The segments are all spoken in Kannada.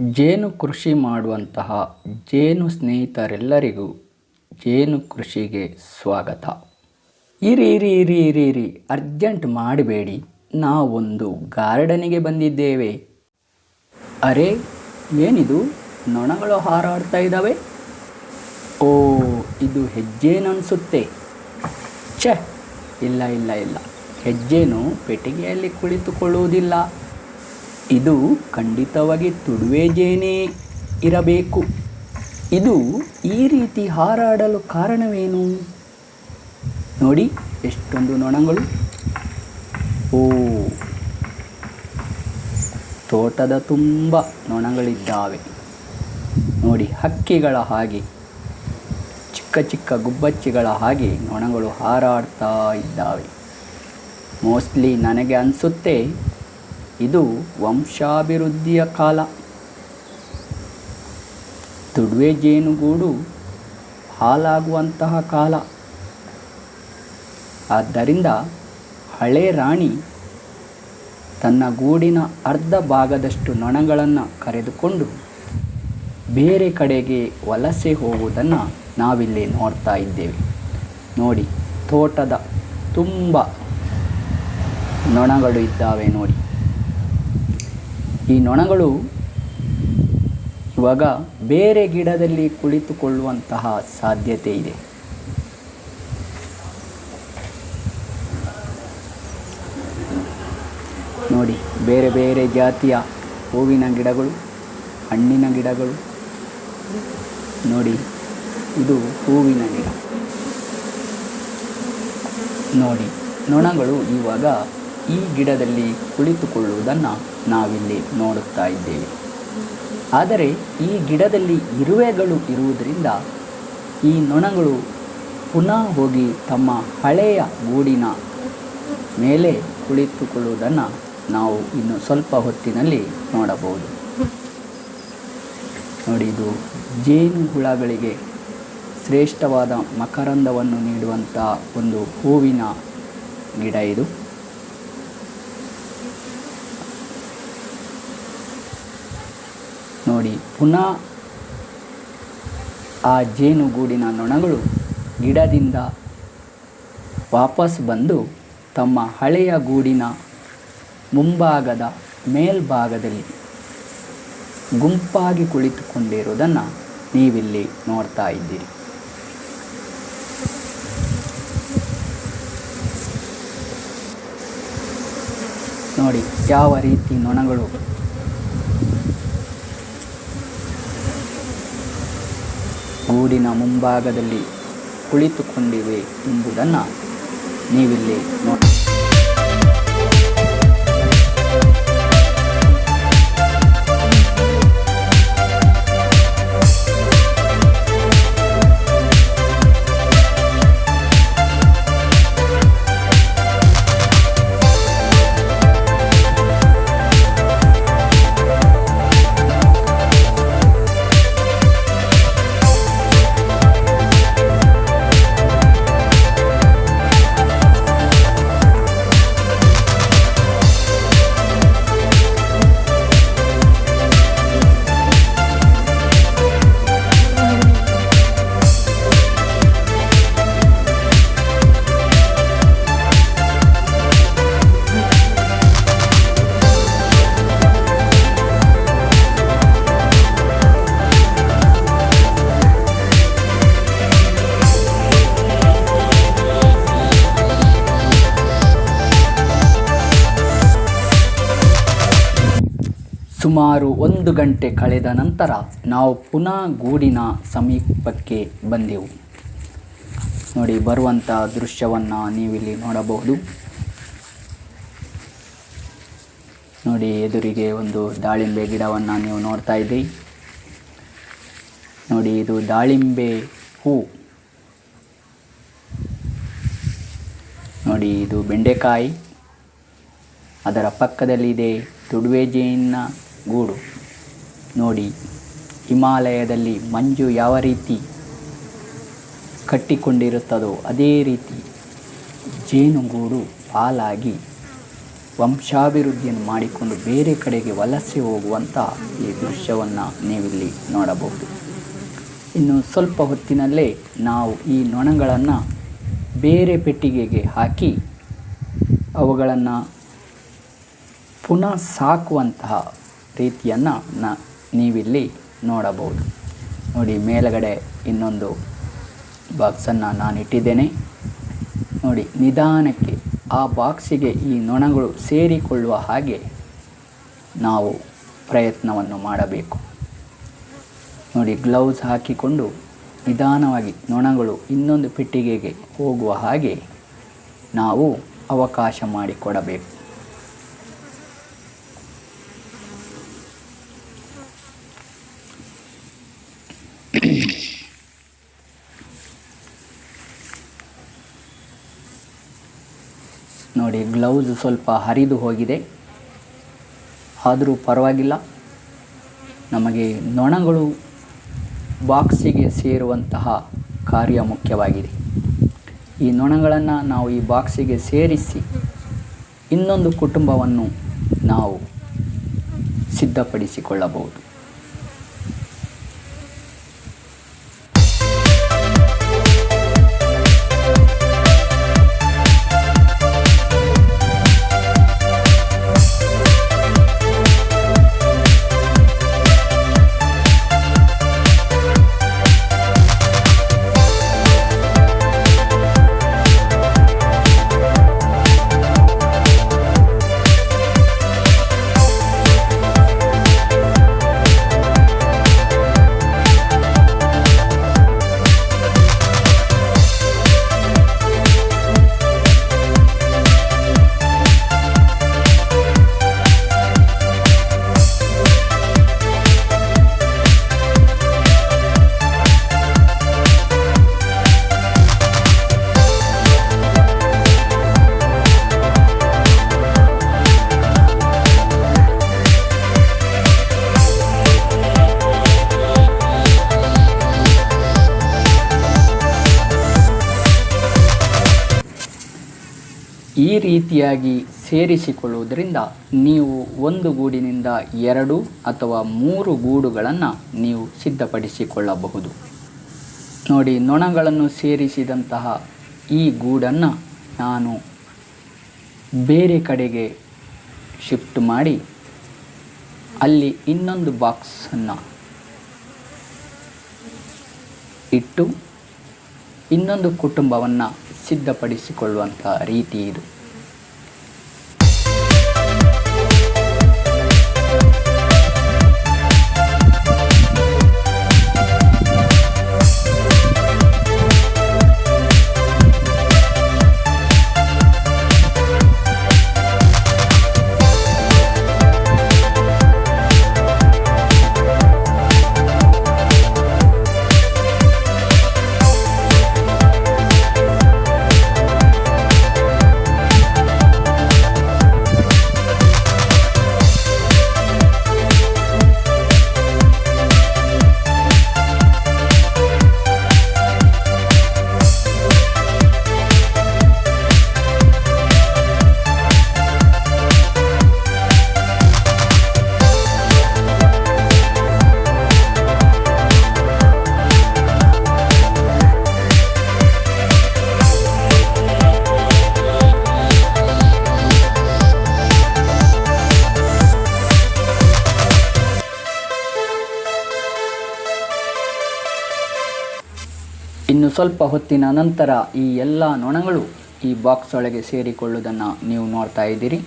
ಜೇನು ಕೃಷಿ ಮಾಡುವಂತಹ ಜೇನು ಸ್ನೇಹಿತರೆಲ್ಲರಿಗೂ ಜೇನು ಕೃಷಿಗೆ ಸ್ವಾಗತ. ಇರಿ ಇರಿ ಇರಿ ಇರಿ ಇರಿ, ಅರ್ಜೆಂಟ್ ಮಾಡಬೇಡಿ. ನಾವೊಂದು ಗಾರ್ಡನಿಗೆ ಬಂದಿದ್ದೇವೆ. ಅರೆ, ಏನಿದು? ನೊಣಗಳು ಹಾರಾಡ್ತಾ ಇದ್ದಾವೆ? ಓ, ಇದು ಹೆಜ್ಜೇನು ಅನಿಸುತ್ತೆ ಛೆ, ಇಲ್ಲ ಇಲ್ಲ ಇಲ್ಲ. ಹೆಜ್ಜೇನು ಪೆಟ್ಟಿಗೆಯಲ್ಲಿ ಕುಳಿತುಕೊಳ್ಳುವುದಿಲ್ಲ. ಇದು ಖಂಡಿತವಾಗಿ ತುಡುವೆ ಜೇನೇ ಇರಬೇಕು. ಇದು ಈ ರೀತಿ ಹಾರಾಡಲು ಕಾರಣವೇನು? ನೋಡಿ, ಎಷ್ಟೊಂದು ನೊಣಗಳು. ಓ, ತೋಟದ ತುಂಬ ನೊಣಗಳಿದ್ದಾವೆ. ನೋಡಿ, ಹಕ್ಕಿಗಳ ಹಾಗೆ, ಚಿಕ್ಕ ಚಿಕ್ಕ ಗುಬ್ಬಚ್ಚಿಗಳ ಹಾಗೆ ನೊಣಗಳು ಹಾರಾಡ್ತಾ ಇದ್ದಾವೆ. ಮೋಸ್ಟ್ಲಿ ನನಗೆ ಅನಿಸುತ್ತೆ ಇದು ವಂಶಾಭಿವೃದ್ಧಿಯ ಕಾಲ. ತುಡುವೆ ಜೇನುಗೂಡು ಹಾಲಾಗುವಂತಹ ಕಾಲ. ಆದ್ದರಿಂದ ಹಳೆ ರಾಣಿ ತನ್ನ ಗೂಡಿನ ಅರ್ಧ ಭಾಗದಷ್ಟು ನೊಣಗಳನ್ನು ಕರೆದುಕೊಂಡು ಬೇರೆ ಕಡೆಗೆ ವಲಸೆ ಹೋಗುವುದನ್ನು ನಾವಿಲ್ಲಿ ನೋಡ್ತಾ ಇದ್ದೇವೆ. ನೋಡಿ, ತೋಟದ ತುಂಬ ನೊಣಗಳು ಇದ್ದಾವೆ ನೋಡಿ. ಈ ನೊಣಗಳು ಇವಾಗ ಬೇರೆ ಗಿಡದಲ್ಲಿ ಕುಳಿತುಕೊಳ್ಳುವಂತಹ ಸಾಧ್ಯತೆ ಇದೆ. ನೋಡಿ, ಬೇರೆ ಬೇರೆ ಜಾತಿಯ ಹೂವಿನ ಗಿಡಗಳು, ಹಣ್ಣಿನ ಗಿಡಗಳು. ನೋಡಿ, ಇದು ಹೂವಿನ ಗಿಡ. ನೋಡಿ, ನೊಣಗಳು ಇವಾಗ ಈ ಗಿಡದಲ್ಲಿ ಕುಳಿತುಕೊಳ್ಳುವುದನ್ನು ನಾವಿಲ್ಲಿ ನೋಡುತ್ತಾ ಇದ್ದೇವೆ. ಆದರೆ ಈ ಗಿಡದಲ್ಲಿ ಇರುವೆಗಳು ಇರುವುದರಿಂದ ಈ ನೊಣಗಳು ಪುನಃ ಹೋಗಿ ತಮ್ಮ ಹಳೆಯ ಗೂಡಿನ ಮೇಲೆ ಕುಳಿತುಕೊಳ್ಳುವುದನ್ನು ನಾವು ಇನ್ನು ಸ್ವಲ್ಪ ಹೊತ್ತಿನಲ್ಲಿ ನೋಡಬಹುದು. ನೋಡಿ, ಇದು ಜೇನು ಹುಳಗಳಿಗೆ ಶ್ರೇಷ್ಠವಾದ ಮಕರಂದವನ್ನು ನೀಡುವಂಥ ಒಂದು ಹೂವಿನ ಗಿಡ ಇದು. ನೋಡಿ, ಪುನಃ ಆ ಜೇನುಗೂಡಿನ ನೊಣಗಳು ಗಿಡದಿಂದ ವಾಪಸ್ ಬಂದು ತಮ್ಮ ಹಳೆಯ ಗೂಡಿನ ಮುಂಭಾಗದ ಮೇಲ್ಭಾಗದಲ್ಲಿ ಗುಂಪಾಗಿ ಕುಳಿತುಕೊಂಡಿರುವುದನ್ನು ನೀವಿಲ್ಲಿ ನೋಡ್ತಾ ಇದ್ದೀರಿ. ನೋಡಿ, ಯಾವ ರೀತಿ ನೊಣಗಳು ಗೂಡಿನ ಮುಂಭಾಗದಲ್ಲಿ ಕುಳಿತುಕೊಂಡಿವೆ ಎಂಬುದನ್ನು ನೀವಿಲ್ಲಿ ನೋಡಿ ಸುಮಾರು ಒಂದು ಗಂಟೆ ಕಳೆದ ನಂತರ ನಾವು ಪುನಃ ಗೂಡಿನ ಸಮೀಪಕ್ಕೆ ಬಂದೆವು. ನೋಡಿ ಬರುವಂಥ ದೃಶ್ಯವನ್ನು ನೀವಿಲ್ಲಿ ನೋಡಬಹುದು. ನೋಡಿ, ಎದುರಿಗೆ ಒಂದು ದಾಳಿಂಬೆ ಗಿಡವನ್ನು ನೀವು ನೋಡ್ತಾ ಇದ್ದೀರಿ. ನೋಡಿ, ಇದು ದಾಳಿಂಬೆ ಹೂ. ನೋಡಿ, ಇದು ಬೆಂಡೆಕಾಯಿ. ಅದರ ಪಕ್ಕದಲ್ಲಿದೆ ತುಡುವೆ ಗೂಡು. ನೋಡಿ, ಹಿಮಾಲಯದಲ್ಲಿ ಮಂಜು ಯಾವ ರೀತಿ ಕಟ್ಟಿಕೊಂಡಿರುತ್ತದೋ ಅದೇ ರೀತಿ ಜೇನುಗೂಡು ಹಾಲಾಗಿ ವಂಶಾಭಿವೃದ್ಧಿಯನ್ನು ಮಾಡಿಕೊಂಡು ಬೇರೆ ಕಡೆಗೆ ವಲಸೆ ಹೋಗುವಂಥ ಈ ದೃಶ್ಯವನ್ನು ನೀವಿಲ್ಲಿ ನೋಡಬಹುದು. ಇನ್ನು ಸ್ವಲ್ಪ ಹೊತ್ತಿನಲ್ಲೇ ನಾವು ಈ ನೊಣಗಳನ್ನು ಬೇರೆ ಪೆಟ್ಟಿಗೆಗೆ ಹಾಕಿ ಅವುಗಳನ್ನು ಪುನಃ ಸಾಕುವಂತಹ ರೀತಿಯನ್ನು ನ ನೀವಿಲ್ಲಿ ನೋಡಬಹುದು. ನೋಡಿ, ಮೇಲಗಡೆ ಇನ್ನೊಂದು ಬಾಕ್ಸನ್ನು ನಾನು ಇಟ್ಟಿದ್ದೇನೆ ನೋಡಿ, ನಿಧಾನಕ್ಕೆ ಆ ಬಾಕ್ಸಿಗೆ ಈ ನೊಣಗಳು ಸೇರಿಕೊಳ್ಳುವ ಹಾಗೆ ನಾವು ಪ್ರಯತ್ನವನ್ನು ಮಾಡಬೇಕು. ನೋಡಿ, ಗ್ಲೌಸ್ ಹಾಕಿಕೊಂಡು ನಿಧಾನವಾಗಿ ನೊಣಗಳು ಇನ್ನೊಂದು ಪೆಟ್ಟಿಗೆಗೆ ಹೋಗುವ ಹಾಗೆ ನಾವು ಅವಕಾಶ ಮಾಡಿಕೊಡಬೇಕು. ನೋಡಿ ಗ್ಲೌಸ್ ಸ್ವಲ್ಪ ಹರಿದು ಹೋಗಿದೆ. ಆದರೂ ಪರವಾಗಿಲ್ಲ. ನಮಗೆ ನೊಣಗಳು ಬಾಕ್ಸಿಗೆ ಸೇರುವಂತಹ ಕಾರ್ಯ ಮುಖ್ಯವಾಗಿದೆ. ಈ ನೊಣಗಳನ್ನು ನಾವು ಈ ಬಾಕ್ಸಿಗೆ ಸೇರಿಸಿ ಇನ್ನೊಂದು ಕುಟುಂಬವನ್ನು ನಾವು ಸಿದ್ಧಪಡಿಸಿಕೊಳ್ಳಬಹುದು. ಈ ರೀತಿಯಾಗಿ ಸೇರಿಸಿಕೊಳ್ಳುವುದರಿಂದ ನೀವು ಒಂದು ಗೂಡಿನಿಂದ ಎರಡು ಅಥವಾ ಮೂರು ಗೂಡುಗಳನ್ನು ನೀವು ಸಿದ್ಧಪಡಿಸಿಕೊಳ್ಳಬಹುದು. ನೋಡಿ, ನೊಣಗಳನ್ನು ಸೇರಿಸಿದಂತಹ ಈ ಗೂಡನ್ನು ನಾನು ಬೇರೆ ಕಡೆಗೆ ಶಿಫ್ಟ್ ಮಾಡಿ ಅಲ್ಲಿ ಇನ್ನೊಂದು ಬಾಕ್ಸನ್ನು ಇಟ್ಟು ಇನ್ನೊಂದು ಕುಟುಂಬವನ್ನು ಸಿದ್ಧಪಡಿಸಿಕೊಳ್ಳುವಂಥ ರೀತಿ ಇದು. ಇನ್ನು ಸ್ವಲ್ಪ ಹೊತ್ತಿನ ನಂತರ ಈ ಎಲ್ಲ ನೊಣಗಳು ಈ ಬಾಕ್ಸ್ ಒಳಗೆ ಸೇರಿಕೊಳ್ಳುವುದನ್ನು ನೀವು ನೋಡ್ತಾ ಇದ್ದೀರಿ.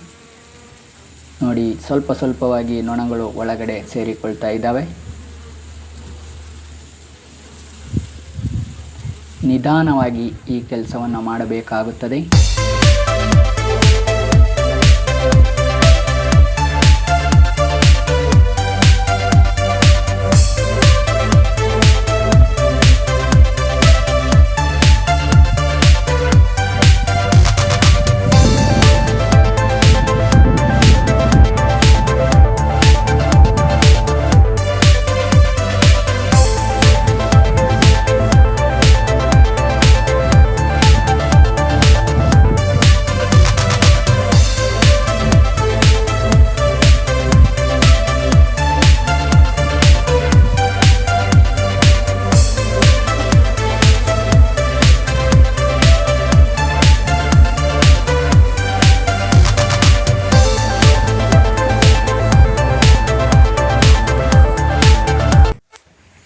ನೋಡಿ, ಸ್ವಲ್ಪ ಸ್ವಲ್ಪವಾಗಿ ನೊಣಗಳು ಒಳಗಡೆ ಸೇರಿಕೊಳ್ತಾ ಇದ್ದಾವೆ. ನಿಧಾನವಾಗಿ ಈ ಕೆಲಸವನ್ನು ಮಾಡಬೇಕಾಗುತ್ತದೆ.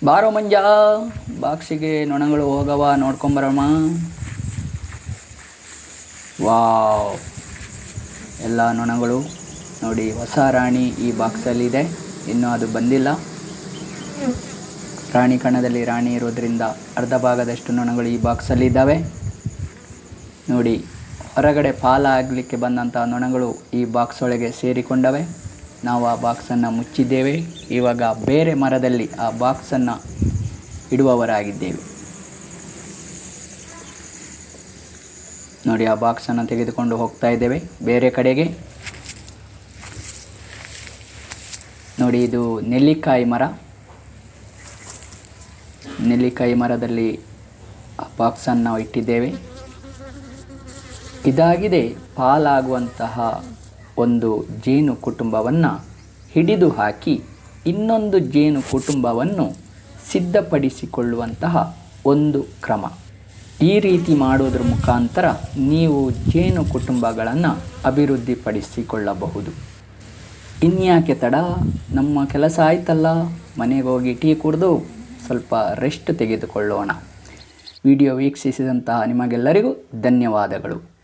ಬಾರೋ ಮಂಜ, ಬಾಕ್ಸಿಗೆ ನೊಣಗಳು ಹೋಗವ ನೋಡ್ಕೊಂಬರಮ್ಮ. ವಾವ್. ಎಲ್ಲ ನೊಣಗಳು. ನೋಡಿ, ಹೊಸ ರಾಣಿ ಈ ಬಾಕ್ಸಲ್ಲಿದೆ. ಇನ್ನೂ ಅದು ಬಂದಿಲ್ಲ. ರಾಣಿ ಕಣದಲ್ಲಿ ರಾಣಿ ಇರೋದ್ರಿಂದ ಅರ್ಧ ಭಾಗದಷ್ಟು ನೊಣಗಳು ಈ ಬಾಕ್ಸಲ್ಲಿದ್ದಾವೆ. ನೋಡಿ, ಹೊರಗಡೆ ಪಾಲಾಗಲಿಕ್ಕೆ ಬಂದಂಥ ನೊಣಗಳು ಈ ಬಾಕ್ಸ್ ಒಳಗೆ ಸೇರಿಕೊಂಡವೆ. ನಾವು ಆ ಬಾಕ್ಸನ್ನು ಮುಚ್ಚಿದ್ದೇವೆ. ಇವಾಗ ಬೇರೆ ಮರದಲ್ಲಿ ಆ ಬಾಕ್ಸನ್ನು ಇಡುವವರಾಗಿದ್ದೇವೆ. ನೋಡಿ, ಆ ಬಾಕ್ಸನ್ನು ತೆಗೆದುಕೊಂಡು ಹೋಗ್ತಾ ಇದ್ದೇವೆ. ಬೇರೆ ಕಡೆಗೆ. ನೋಡಿ, ಇದು ನೆಲ್ಲಿಕಾಯಿ ಮರ. ನೆಲ್ಲಿಕಾಯಿ ಮರದಲ್ಲಿ ಆ ಬಾಕ್ಸನ್ನು ನಾವು ಇಟ್ಟಿದ್ದೇವೆ. ಇದಾಗಿದೆ ಪಾಲಾಗುವಂತಹ ಒಂದು ಜೇನು ಕುಟುಂಬವನ್ನು ಹಿಡಿದು ಹಾಕಿ ಇನ್ನೊಂದು ಜೇನು ಕುಟುಂಬವನ್ನು ಸಿದ್ಧಪಡಿಸಿಕೊಳ್ಳುವಂತಹ ಒಂದು ಕ್ರಮ. ಈ ರೀತಿ ಮಾಡೋದ್ರ ಮುಖಾಂತರ ನೀವು ಜೇನು ಕುಟುಂಬಗಳನ್ನು ಅಭಿವೃದ್ಧಿಪಡಿಸಿಕೊಳ್ಳಬಹುದು. ಇನ್ಯಾಕೆ ತಡ? ನಮ್ಮ ಕೆಲಸ ಆಯ್ತಲ್ಲ, ಮನೆಗೆ ಹೋಗಿ ಟೀ ಕುಡಿದು ಸ್ವಲ್ಪ ರೆಸ್ಟ್ ತೆಗೆದುಕೊಳ್ಳೋಣ. ವಿಡಿಯೋ ವೀಕ್ಷಿಸಿದಂತಹ ನಿಮಗೆಲ್ಲರಿಗೂ ಧನ್ಯವಾದಗಳು.